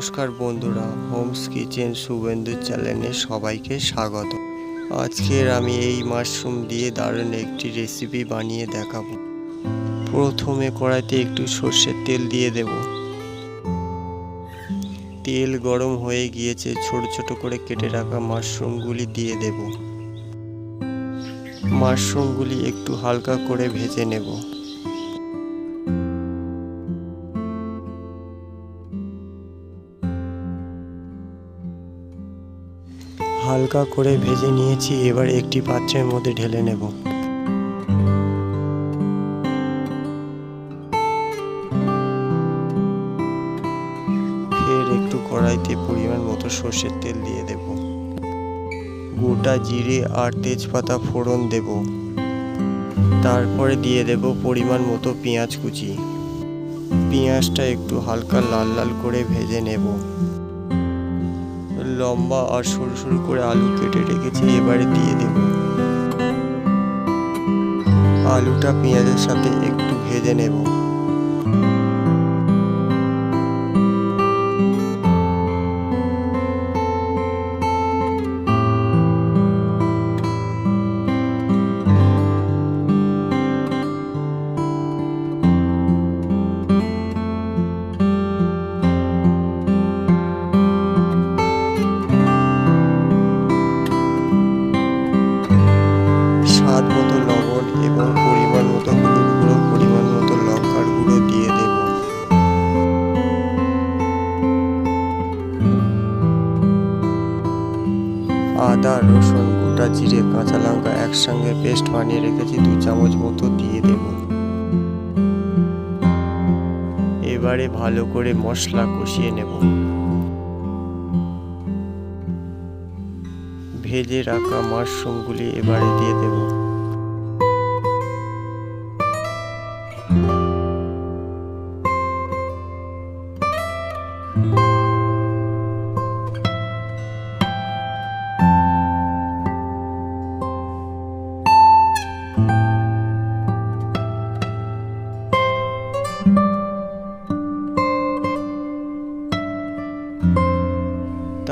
নমস্কার বন্ধুরা, Holmes kitchen Suvendu চ্যানেলে সবাইকে স্বাগত। আজকের আমি এই মাশরুম দিয়ে দারুণ একটি রেসিপি বানিয়ে দেখাবো। প্রথমে কড়াইতে একটু সর্ষের তেল দিয়ে দেব। তেল গরম হয়ে গিয়েছে, ছোট ছোট করে কেটে রাখা মাশরুমগুলি দিয়ে দেব। মাশরুমগুলি একটু হালকা করে ভেজে নেব। হালকা করে ভেজে নিয়েছি, এবার একটি পাত্রের মধ্যে ঢেলে নেব। ফের একটু কড়াইতে পরিমাণ মতো সর্ষের তেল দিয়ে দেব। গোটা জিরে আর তেজপাতা ফোড়ন দেব। তারপরে দিয়ে দেব পরিমাণ মতো পেঁয়াজ কুচি। পেঁয়াজটা একটু হালকা লাল লাল করে ভেজে নেব। লম্বা আর সরু সরু করে আলু কেটে রেখেছি, এবারে দিয়ে দেব। আলুটা পেঁয়াজের সাথে একটু ভেজে নেব। আদা, রসুন, গোটা জিরে, কাঁচা লঙ্কা একসঙ্গে পেস্ট বানিয়ে রেখেছি। দু চামচ মতো দিয়ে দেব। এবারে ভালো করে মশলা কষিয়ে নেব। ভেজে রাখা মাশরুমগুলি এবারে দিয়ে দেব।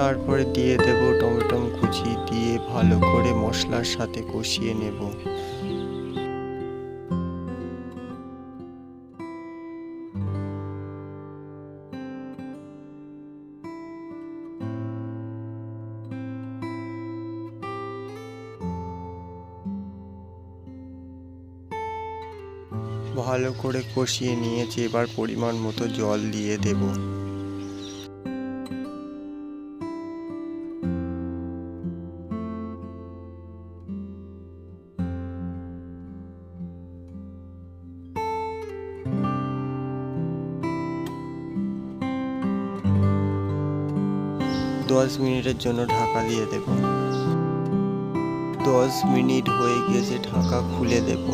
তারপরে দিয়ে দেব টমেটো কুচি, দিয়ে ভালো করে মশলার সাথে কষিয়ে নেব। ভালো করে কষিয়ে নিয়েছি, এবার পরিমাণ মতো জল দিয়ে দেবো। দশ মিনিটের জন্য ঢাকা দিয়ে দেব। দশ মিনিট হয়ে গিয়েছে ঢাকা খুলে দেব।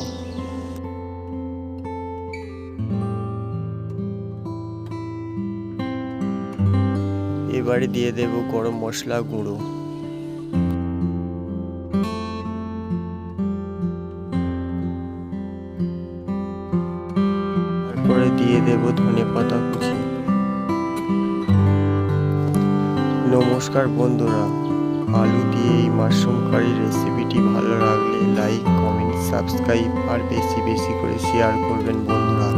এবারে দিয়ে দেব গরম মশলা গুঁড়ো। তারপরে দিয়ে দেব ধনে পাতা কুচি। নমস্কার বন্ধুরা। আলু দিয়ে এই মাশরুম কারি রেসিপিটি ভালো লাগলে লাইক কমেন্ট সাবস্ক্রাইব আর বেশি বেশি করে শেয়ার করবেন বন্ধুরা।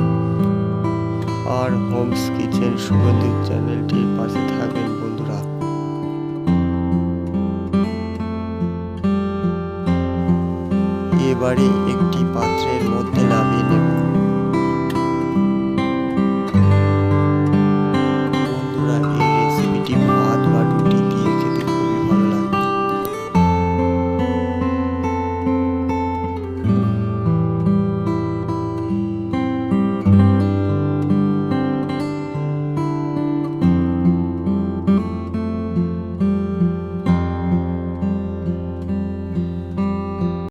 আর হোমস কিচেন সুগন্ধি চ্যানেলটির পাশে থাকবেন বন্ধুরা। এবারে একটি পাত্রের মধ্যে